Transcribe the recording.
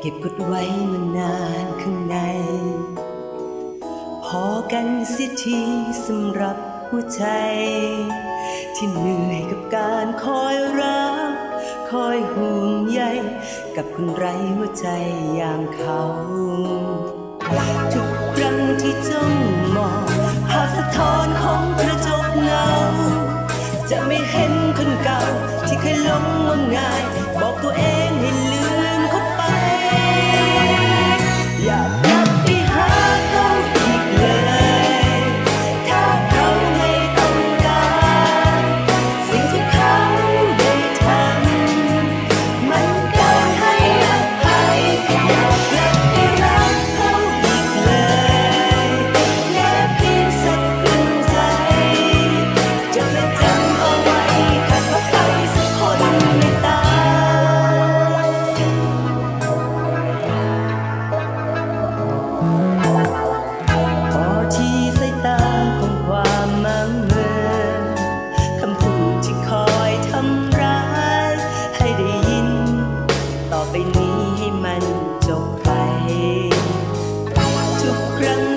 เก็บกดไว้มานานข้างใน พอกันเสียทีสำหรับหัวใจ ที่เหนื่อยกับการคอยรัก คอยห่วงใยกับคนไร้หัวใจอย่างเขา ทุกครั้งที่จ้องมองภาพสะท้อนของกระจกเงาจะไม่เห็นคนเก่าที่เคยหลงงมงายี้ให้มันจบไป ทุกครั้ง